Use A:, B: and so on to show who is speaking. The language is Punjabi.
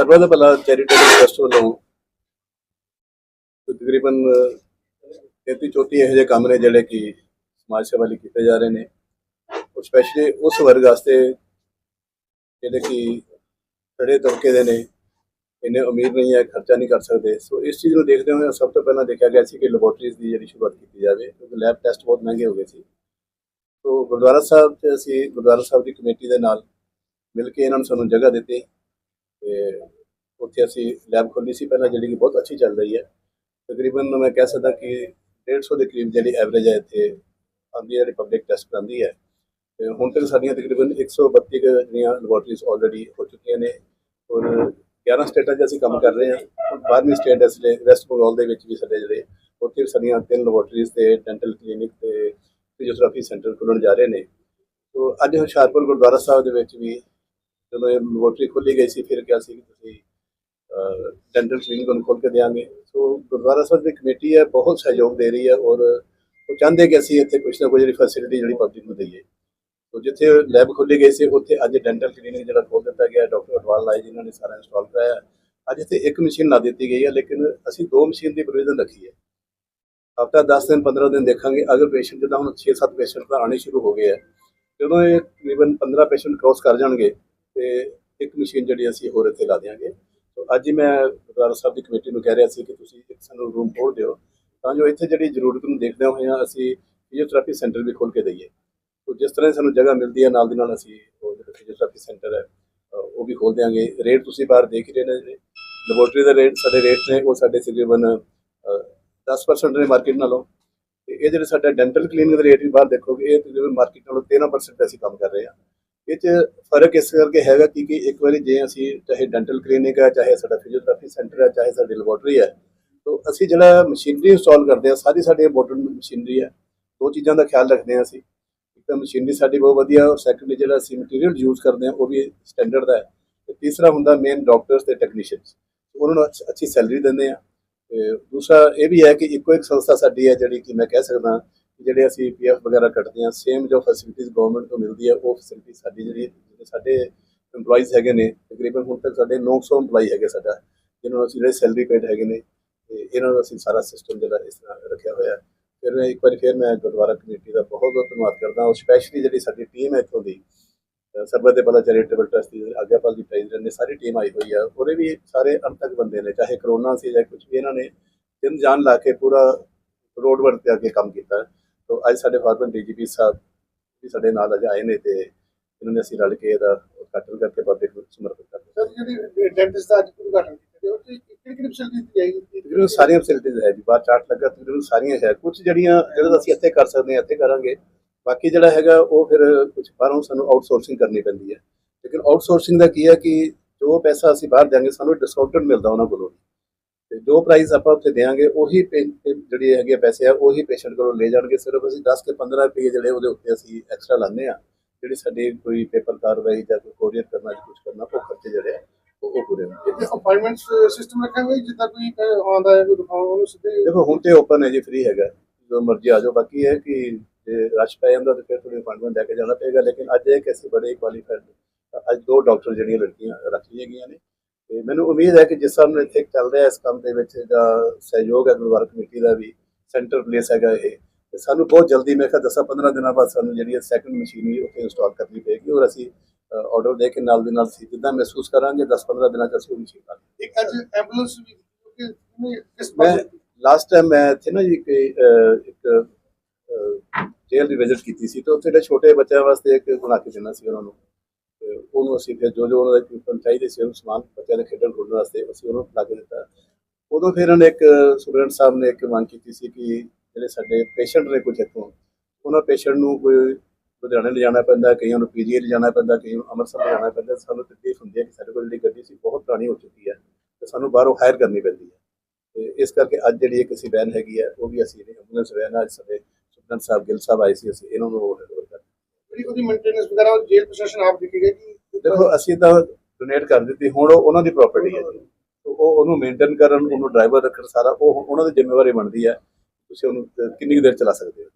A: ਸਰਬੱਤ ਭਲਾ ਚੈਰੀਟੇਬਲ ਟਰਸਟ ਵੱਲੋਂ ਤਕਰੀਬਨ 33 34 ਇਹੋ ਜਿਹੇ ਕੰਮ ਨੇ ਜਿਹੜੇ ਕਿ ਸਮਾਜ ਸੇਵਾ ਲਈ ਕੀਤੇ ਜਾ ਰਹੇ ਨੇ। ਉਹ ਸਪੈਸ਼ਲੀ ਉਸ ਵਰਗ ਵਾਸਤੇ ਜਿਹੜੇ ਕਿ ਖੜੇ ਤਬਕੇ ਦੇ ਨੇ, ਇੰਨੇ ਉਮੀਦ ਨਹੀਂ ਹੈ, ਖਰਚਾ ਨਹੀਂ ਕਰ ਸਕਦੇ। ਸੋ ਇਸ ਚੀਜ਼ ਨੂੰ ਦੇਖਦੇ ਹੋਏ ਸਭ ਤੋਂ ਪਹਿਲਾਂ ਦੇਖਿਆ ਗਿਆ ਸੀ ਕਿ ਲੈਬੋਰਟਰੀਜ਼ ਦੀ ਜਿਹੜੀ ਸ਼ੁਰੂਆਤ ਕੀਤੀ ਜਾਵੇ, ਕਿਉਂਕਿ ਲੈਬ ਟੈਸਟ ਬਹੁਤ ਮਹਿੰਗੇ ਹੋ ਗਏ ਸੀ। ਸੋ ਗੁਰਦੁਆਰਾ ਸਾਹਿਬ 'ਚ ਅਸੀਂ ਗੁਰਦੁਆਰਾ ਸਾਹਿਬ ਦੀ ਕਮੇਟੀ ਦੇ ਨਾਲ ਮਿਲ ਕੇ ਇਹਨਾਂ ਨੂੰ ਸਾਨੂੰ ਜਗ੍ਹਾ ਦਿੱਤੀ। ਤੇ ਉੱਥੇ ਅਸੀਂ ਲੈਬ ਖੋਲੀ ਸੀ, ਪਹਿਲਾਂ ਜਿਹੜੀ ਕਿ ਬਹੁਤ ਅੱਛੀ ਚੱਲ ਰਹੀ ਹੈ। ਤਕਰੀਬਨ ਮੈਂ ਕਹਿ ਸਕਦਾ ਕਿ 150 ਦੇ ਕਰੀਬ ਜਿਹੜੀ ਐਵਰੇਜ ਹੈ ਇੱਥੇ ਆਉਂਦੀ ਹੈ ਰਿਪਬਲਿਕ ਟੈਸਟ ਕਰਾਉਂਦੀ ਹੈ। ਤੇ ਹੁਣ ਤੱਕ ਸਾਡੀਆਂ ਤਕਰੀਬਨ 132 ਕੁ ਜਿਹੜੀਆਂ ਲੈਬੋਰਟਰੀਜ਼ ਆਲਰੇਡੀ ਹੋ ਚੁੱਕੀਆਂ ਨੇ। ਔਰ 11 ਸਟੇਟਾਂ 'ਚ ਅਸੀਂ ਕੰਮ ਕਰ ਰਹੇ ਹਾਂ। 12ਵੀਂ ਸਟੇਟ ਇਸ ਲਈ ਵੈਸਟ ਬੰਗਾਲ ਦੇ ਵਿੱਚ ਵੀ ਸਾਡੇ ਜਿਹੜੇ, ਉੱਥੇ ਵੀ ਸਾਡੀਆਂ ਤਿੰਨ ਲੈਬੋਰਟਰੀਜ਼ ਤੇ ਡੈਂਟਲ ਕਲੀਨਿਕ ਤੇ ਫਿਜ਼ੀਓਥੈਰੇਪੀ ਸੈਂਟਰ ਖੁੱਲ੍ਹਣ ਜਾ ਰਹੇ ਨੇ। ਸੋ ਅੱਜ ਹੁਸ਼ਿਆਰਪੁਰ ਗੁਰਦੁਆਰਾ ਸਾਹਿਬ ਦੇ ਵਿੱਚ ਵੀ ਜਦੋਂ ਇਹ ਲੈਬੋਰਟਰੀ ਖੋਲੀ ਗਈ ਸੀ, ਫਿਰ ਕਿਹਾ ਸੀ ਕਿ ਤੁਸੀਂ ਡੈਂਟਲ ਕਲੀਨਿਕ ਨੂੰ ਖੋਲ ਕੇ ਦੇਵਾਂਗੇ ਸੋ ਗੁਰਦੁਆਰਾ ਸਾਹਿਬ ਦੀ ਕਮੇਟੀ ਹੈ, ਬਹੁਤ ਸਹਿਯੋਗ ਦੇ ਰਹੀ ਹੈ ਔਰ ਉਹ ਚਾਹੁੰਦੇ ਕਿ ਅਸੀਂ ਇੱਥੇ ਕੁਝ ਨਾ ਕੁਝ ਜਿਹੜੀ ਫੈਸਿਲਿਟੀ ਜਿਹੜੀ ਪਬਲਿਕ ਨੂੰ ਦਈਏ। ਸੋ ਜਿੱਥੇ ਲੈਬ ਖੋਲੀ ਗਈ ਸੀ, ਉੱਥੇ ਅੱਜ ਡੈਂਟਲ ਕਲੀਨਿਕ ਜਿਹੜਾ ਖੋਲ ਦਿੱਤਾ ਗਿਆ ਡਾਕਟਰ ਅਟਵਾਲ ਲਾਈ ਜਿਨ੍ਹਾਂ ਨੇ ਸਾਰਾ ਇੰਸਟਾਲ ਕਰਾਇਆ ਅੱਜ ਇੱਥੇ ਇੱਕ ਮਸ਼ੀਨ ਨਾ ਦਿੱਤੀ ਗਈ ਹੈ, ਲੇਕਿਨ ਅਸੀਂ ਦੋ ਮਸ਼ੀਨ ਦੀ ਪ੍ਰੋਵੀਜ਼ਨ ਰੱਖੀ ਹੈ। ਹਫਤਾ 10 ਦਿਨ 15 ਦਿਨ ਦੇਖਾਂਗੇ, ਅਗਰ ਪੇਸ਼ੈਂਟ ਜਿੱਦਾਂ ਹੁਣ 6-7 ਪੇਸ਼ੈਂਟ ਤਾਂ ਆਣੇ ਸ਼ੁਰੂ ਹੋ ਗਏ ਹੈ। ਜਦੋਂ ਇਹ ਤਕਰੀਬਨ 15 ਪੇਸ਼ੈਂਟ ਕ੍ਰੋਸ ਕਰ ਜਾਣਗੇ ਤੇ ਇੱਕ ਮਸ਼ੀਨ ਜਿਹੜੀ ਅਸੀਂ ਹੋਰ ਇੱਥੇ ਲਾ ਦਿਆਂਗੇ। ਸੋ ਅੱਜ ਹੀ ਮੈਂ ਗੁਰਦੁਆਰਾ ਸਾਹਿਬ ਦੀ ਕਮੇਟੀ ਨੂੰ ਕਹਿ ਰਿਹਾ ਸੀ ਕਿ ਤੁਸੀਂ ਇੱਕ ਸਾਨੂੰ ਰੂਮ ਖੋਲ ਦਿਓ। ਤਾਂ ਜੋ ਇੱਥੇ ਜਿਹੜੀ ਜ਼ਰੂਰਤ ਨੂੰ ਦੇਖਦੇ ਹੋਏ ਅਸੀਂ ਫਿਜ਼ੀਓਥੈਰੇਪੀ ਸੈਂਟਰ ਵੀ ਖੋਲ ਕੇ ਦਈਏ। ਸੋ ਜਿਸ ਤਰ੍ਹਾਂ ਸਾਨੂੰ ਜਗ੍ਹਾ ਮਿਲਦੀ ਹੈ ਨਾਲ ਦੀ ਨਾਲ ਅਸੀਂ ਉਹ ਜਿਹੜਾ ਫਿਜ਼ੀਓਥੈਰੇਪੀ ਸੈਂਟਰ ਹੈ ਉਹ ਵੀ ਖੋਲ ਦਿਆਂਗੇ। ਰੇਟ ਤੁਸੀਂ ਬਾਹਰ ਦੇਖ ਹੀ ਰਹੇ ਨੇ ਲੈਬੋਰਟਰੀ ਦਾ ਰੇਟ ਸਾਡੇ ਰੇਟ ਨੇ ਉਹ ਸਾਡੇ ਤਕਰੀਬਨ ਅ, 10% ਨੇ ਮਾਰਕੀਟ ਨਾਲੋਂ। ਤੇ ਇਹ ਜਿਹੜੇ ਸਾਡਾ ਡੈਂਟਲ ਕਲੀਨਿਕ ਦਾ ਰੇਟ ਵੀ ਬਾਹਰ ਦੇਖੋਗੇ ਇਹ ਤਕਰੀਬਨ ਮਾਰਕੀਟ ਨਾਲੋਂ 13% ਅਸੀਂ ਕੰਮ ਕਰ ਰਹੇ ਹਾਂ। ਇਹ 'ਚ ਫ਼ਰਕ ਇਸ ਕਰਕੇ ਹੈਗਾ ਕਿ ਕਿ ਇੱਕ ਵਾਰੀ ਜੇ ਅਸੀਂ ਚਾਹੇ ਡੈਂਟਲ ਕਲੀਨਿਕ ਹੈ ਚਾਹੇ ਸਾਡਾ ਫਿਜ਼ੀਓਥੈਰੇਪੀ ਸੈਂਟਰ ਹੈ ਚਾਹੇ ਸਾਡੀ ਲੈਬੋਰਟਰੀ ਹੈ ਤੋਂ ਅਸੀਂ ਜਿਹੜਾ ਮਸ਼ੀਨਰੀ ਇੰਸਟਾਲ ਕਰਦੇ ਹਾਂ ਸਾਰੀ ਸਾਡੀ ਇੰਪੋਰਟੈਂਟ ਮਸ਼ੀਨਰੀ ਹੈ ਦੋ ਚੀਜ਼ਾਂ ਦਾ ਖਿਆਲ ਰੱਖਦੇ ਹਾਂ ਅਸੀਂ। ਇੱਕ ਤਾਂ ਮਸ਼ੀਨਰੀ ਸਾਡੀ ਬਹੁਤ ਵਧੀਆ, ਔਰ ਸੈਕੰਡਲੀ ਜਿਹੜਾ ਅਸੀਂ ਮਟੀਰੀਅਲ ਯੂਜ਼ ਕਰਦੇ ਹਾਂ ਉਹ ਵੀ ਸਟੈਂਡਰਡ ਦਾ ਹੈ। ਤੇ ਤੀਸਰਾ ਹੁੰਦਾ ਮੇਨ ਡਾਕਟਰਸ ਤੇ ਟੈਕਨੀਸ਼ੀਅਨਸ ਉਹਨਾਂ ਨੂੰ ਅੱਛ- ਅੱਛੀ ਸੈਲਰੀ ਦਿੰਦੇ ਆ। ਤੇ ਦੂਸਰਾ ਇਹ ਵੀ ਹੈ ਕਿ ਇੱਕੋ ਇੱਕ ਸੰਸਥਾ ਸਾਡੀ ਹੈ ਜਿਹੜੀ ਕਿ ਮੈਂ ਕਹਿ ਸਕਦਾ ਜਿਹੜੇ ਅਸੀਂ ਪੀਐਫ ਵਗੈਰਾ ਕੱਟਦੇ ਹਾਂ ਸੇਮ ਜੋ ਫੈਸਿਲਿਟੀਜ਼ ਗਵਰਨਮੈਂਟ ਤੋਂ ਮਿਲਦੀ ਹੈ ਉਹ ਫੈਸਿਲਿਟੀ ਸਾਡੀ ਜਿਹੜੀ ਸਾਡੇ EMPLOYEES ਹੈਗੇ ਨੇ ਤਕਰੀਬਨ ਹੁਣ ਤੱਕ ਸਾਡੇ 900 EMPLOYEE ਹੈਗੇ ਸਾਡਾ ਜਿਨ੍ਹਾਂ ਨੂੰ ਅਸੀਂ ਜਿਹੜੇ ਸੈਲਰੀ ਪੇਡ ਹੈਗੇ ਨੇ ਤੇ ਇਹਨਾਂ ਦਾ ਅਸੀਂ ਸਾਰਾ ਸਿਸਟਮ ਜਿਹੜਾ ਇਸ ਤਰ੍ਹਾਂ ਰੱਖਿਆ ਹੋਇਆ ਹੈ। ਫਿਰ ਮੈਂ ਇੱਕ ਵਾਰੀ ਫਿਰ ਮੈਂ ਗੁਰਦੁਆਰਾ ਕਮੇਟੀ ਦਾ ਬਹੁਤ ਬਹੁਤ ਧੰਨਵਾਦ ਕਰਦਾ ਹਾਂ ਸਪੈਸ਼ਲੀ ਜਿਹੜੀ ਸਾਡੀ ਟੀਮ ਹੈ ਇੱਥੋਂ ਦੀ ਅ, ਸਰਬਤ ਦੇ ਭਲਾ ਚੈਰੀਟੇਬਲ ਟਰਸਟ ਦੀ ਆਗਿਆਪਾਲ ਦੀ ਪ੍ਰੈਜ਼ੀਡੈਂਟ ਨੇ ਸਾਰੀ ਟੀਮ ਆਈ ਹੋਈ ਆ ਉਹਦੇ ਵੀ ਸਾਰੇ ਅੰਤਕ ਬੰਦੇ ਨੇ ਚਾਹੇ ਕਰੋਨਾ ਸੀ ਜਾਂ ਕੁਝ ਵੀ ਇਹਨਾਂ ਨੇ ਦਿਨ ਜਾਨ ਲਾ ਕੇ ਪੂਰਾ ਰੋਡ ਵਰਕ ਤੇ ਅੱਗੇ ਕੰਮ ਕੀਤਾ। ਤੋਂ ਅੱਜ ਸਾਡੇ ਫਾਰਮਰ ਡੀਜੀਪੀ ਸਾਹਿਬ ਵੀ ਸਾਡੇ ਨਾਲ ਅੱਜ ਆਏ ਨੇ ਤੇ ਇਹਨਾਂ ਨੇ ਅਸੀਂ ਰਲ ਕੇ ਇਹਦਾ ਉਦਘਾਟਨ ਕਰਕੇ ਪਬਲਿਕ ਨੂੰ ਸਮਰਪਿਤ ਕਰ ਦਿੱਤਾ
B: ਸਰ ਜਿਹੜੀ ਡੈਂਟਿਸਟ ਦਾ ਅੱਜ ਉਦਘਾਟਨ ਕੀਤਾ ਉਹ ਕਿਹੜੀ ਕਿਹੜੀ ਫੈਸਿਲਿਟੀ ਦਿੱਤੀ ਜਾਏਗੀ
A: ਤਕਰੀਬਨ ਸਾਰੀਆਂ ਫੈਸਿਲਿਟੀਜ਼ ਹੈ ਜੀ ਬਾਹਰ ਚਾਰਟ ਲੱਗਾ ਤਕਰੀਬਨ ਸਾਰੀਆਂ ਹੈ। ਕੁਝ ਜਿਹੜੀਆਂ ਜਿਹੜਾ ਅਸੀਂ ਇੱਥੇ ਕਰ ਸਕਦੇ ਹਾਂ ਇੱਥੇ ਕਰਾਂਗੇ। ਬਾਕੀ ਜਿਹੜਾ ਹੈਗਾ ਉਹ ਫਿਰ ਕੁਝ ਬਾਹਰੋਂ ਸਾਨੂੰ ਆਊਟਸੋਰਸਿੰਗ ਕਰਨੀ ਪੈਂਦੀ ਹੈ। ਲੇਕਿਨ ਆਊਟਸੋਰਸਿੰਗ ਦਾ ਕੀ ਹੈ ਕਿ ਜੋ ਪੈਸਾ ਅਸੀਂ ਬਾਹਰ ਦਿਆਂਗੇ ਸਾਨੂੰ ਡਿਸਕਾਊਂਟਡ ਮਿਲਦਾ ਉਹਨਾਂ ਕੋਲੋਂ। ਤੇ ਜੋ ਪ੍ਰਾਈਸ ਆਪਾਂ ਉੱਥੇ ਦੇਾਂਗੇ ਉਹੀ ਜਿਹੜੇ ਹੈਗੇ ਪੈਸੇ ਆ ਉਹੀ ਪੇਸ਼ੈਂਟ ਕੋਲੋਂ ਲੈ ਜਾਣਗੇ। ਸਿਰਫ ਅਸੀਂ 10 ਕੇ 15 ਰੁਪਏ ਜਿਹੜੇ ਉਹਦੇ ਉੱਤੇ ਅਸੀਂ ਐਕਸਟਰਾ ਲਾਉਂਦੇ ਆ ਜਿਹੜੀ ਸਾਡੀ ਕੋਈ ਪੇਪਰ ਕਾਰਵਾਈ ਜਾਂ ਕੋਈ ਕੋਰੀਅਰ ਕਰਨਾ ਜਾਂ ਕੁਝ ਕਰਨਾ ਉਹ ਖਰਚੇ ਜਿਹੜੇ ਆ ਉਹ ਪੂਰੇ ਹੋਣਗੇ।
B: ਇੱਥੇ ਅਪਾਇੰਟਮੈਂਟ ਸਿਸਟਮ ਰੱਖਿਆ ਹੋਇਆ ਜਿੱਦਾਂ ਕੋਈ ਆਉਂਦਾ ਹੈ ਕੋਈ ਦਿਖਾਉਣ ਉਹਨੂੰ ਸਿੱਧੇ
A: ਦੇਖੋ ਹੁਣ ਤੇ ਓਪਨ ਹੈ ਜੀ ਫ੍ਰੀ ਹੈਗਾ। ਜੋ ਮਰਜ਼ੀ ਆ ਜਾਓ। ਬਾਕੀ ਹੈ ਕਿ ਜੇ ਰਸ਼ ਪੈ ਜਾਂਦਾ ਤਾਂ ਫਿਰ ਥੋੜੀ ਅਪਾਇੰਟਮੈਂਟ ਲੈ ਕੇ ਜਾਣਾ ਪਏਗਾ। ਲੇਕਿਨ ਅੱਜ ਇਹ ਕਿ ਅਸੀਂ ਬੜੇ ਕੁਆਲੀਫਾਈਡ ਅੱਜ ਦੋ ਡਾਕਟਰ ਜਿਹੜੀਆਂ ਲੜਕੀਆਂ ਰੱਖ ਲਈਆਂ ਗਈਆਂ ਨੇ। ਤੇ ਮੈਨੂੰ ਉਮੀਦ ਹੈ ਕਿ ਜਿਸ ਹਿਸਾਬ ਨਾਲ ਇੱਥੇ ਚੱਲ ਰਿਹਾ ਇਸ ਕੰਮ ਦੇ ਵਿੱਚ ਦਾ ਸਹਿਯੋਗ ਹੈ ਗੁਰਦੁਆਰਾ ਕਮੇਟੀ ਦਾ ਵੀ ਸੈਂਟਰ ਪਲੇਸ ਹੈਗਾ ਇਹ ਤੇ ਸਾਨੂੰ ਬਹੁਤ ਜਲਦੀ ਮੈਂ ਕਿਹਾ 10 15 ਦਿਨਾਂ ਬਾਅਦ ਸਾਨੂੰ ਜਿਹੜੀ ਸੈਕੰਡ ਮਸ਼ੀਨ ਵੀ ਉੱਥੇ ਇੰਸਟਾਲ ਕਰਨੀ ਪਏਗੀ ਔਰ ਅਸੀਂ ਆਰਡਰ ਦੇ ਕੇ ਨਾਲ ਦੀ ਨਾਲ ਅਸੀਂ ਜਿੱਦਾਂ ਮਹਿਸੂਸ ਕਰਾਂਗੇ 10 15 ਦਿਨਾਂ ਚ ਅਸੀਂ ਉਹ ਮਸ਼ੀਨ ਲਾ ਦੇਵਾਂਗੇ।
B: ਇੱਕ ਅੱਜ ਐਂਬੂਲੈਂਸ ਵੀ ਕਿਸ
A: ਮੈਂ ਲਾਸਟ ਟਾਈਮ ਮੈਂ ਇੱਥੇ ਨਾ ਜੀ ਇੱਕ ਜੇਲ੍ਹ ਦੀ ਵਿਜ਼ਿਟ ਕੀਤੀ ਸੀ ਤੇ ਉੱਥੇ ਜਿਹੜੇ ਛੋਟੇ ਬੱਚਿਆਂ ਵਾਸਤੇ ਇੱਕ ਬਣਾ ਕੇ ਦੇਣਾ ਸੀ ਉਹਨਾਂ ਨੂੰ ਉਹਨੂੰ ਅਸੀਂ ਫਿਰ ਜੋ ਜੋ ਉਹਨਾਂ ਦੇ equipment ਚਾਹੀਦੇ ਸੀ ਉਹ ਸਮਾਨ ਬੱਚਿਆਂ ਦੇ ਖੇਡਣ ਖੁੱਲਣ ਵਾਸਤੇ ਅਸੀਂ ਉਹਨੂੰ ਲਾ ਕੇ ਦਿੱਤਾ। ਉਦੋਂ ਫਿਰ ਉਹਨਾਂ ਇੱਕ ਸੁਰੇਂਦਰ ਸਾਹਿਬ ਨੇ ਇੱਕ ਮੰਗ ਕੀਤੀ ਸੀ ਕਿ ਜਿਹੜੇ ਸਾਡੇ ਪੇਸ਼ੈਂਟ ਨੇ ਕੁਝ ਇੱਥੋਂ, ਉਹਨਾਂ ਪੇਸ਼ੈਂਟ ਨੂੰ ਕੋਈ ਲੁਧਿਆਣੇ ਲਿਜਾਣਾ ਪੈਂਦਾ, ਕਈਆਂ ਨੂੰ ਪੀਜੀਆਈ ਲਿਜਾਣਾ ਪੈਂਦਾ, ਕਈਆਂ ਨੂੰ ਅੰਮ੍ਰਿਤਸਰ ਲਿਜਾਣਾ ਪੈਂਦਾ। ਸਾਨੂੰ ਤਕਲੀਫ ਹੁੰਦੀ ਹੈ ਕਿ ਸਾਡੇ ਕੋਲ ਜਿਹੜੀ ਗੱਡੀ ਸੀ ਬਹੁਤ ਪੁਰਾਣੀ ਹੋ ਚੁੱਕੀ ਹੈ ਤੇ ਸਾਨੂੰ ਬਾਹਰੋਂ ਹਾਇਰ ਕਰਨੀ ਪੈਂਦੀ ਹੈ। ਤੇ ਇਸ ਕਰਕੇ ਅੱਜ ਜਿਹੜੀ ਇੱਕ ਅਸੀਂ ਵੈਨ ਹੈਗੀ ਹੈ, ਉਹ ਵੀ ਅਸੀਂ ਐਂਬੂਲੈਂਸ ਵੈਨ ਅੱਜ ਸਾਡੇ ਸੁਪਰਡੈਂਟ ਸਾਹਿਬ, ਗਿੱਲ ਸਾਹਿਬ ਆਏ ਸੀ, ਅਸੀਂ ਇਹਨਾਂ ਨੂੰ ਉਹ
B: ਉਹਦੀ ਮੇਨਟੇਨੈਂਸ ਵਗੈਰਾ ਜੇਲ੍ਹ ਪ੍ਰਸ਼ਾਸਨ ਆਪ ਦੇਖੇਗਾ ਕਿ
A: ਦੇਖੋ, ਅਸੀਂ ਤਾਂ ਡੋਨੇਟ ਕਰ ਦਿੱਤੀ, ਹੁਣ ਉਹ ਉਹਨਾਂ ਦੀ ਪ੍ਰਾਪਰਟੀ ਹੈ ਜੀ। ਉਹ ਉਹਨੂੰ ਮੇਨਟੇਨ ਕਰਨ, ਉਹਨੂੰ ਡਰਾਈਵਰ ਰੱਖਣ ਸਾਰਾ, ਉਹ ਉਹਨਾਂ ਦੀ ਜ਼ਿੰਮੇਵਾਰੀ ਬਣਦੀ ਹੈ। ਤੁਸੀਂ ਉਹਨੂੰ ਕਿੰਨੀ ਕੁ ਦੇਰ ਚਲਾ ਸਕਦੇ ਹੋ?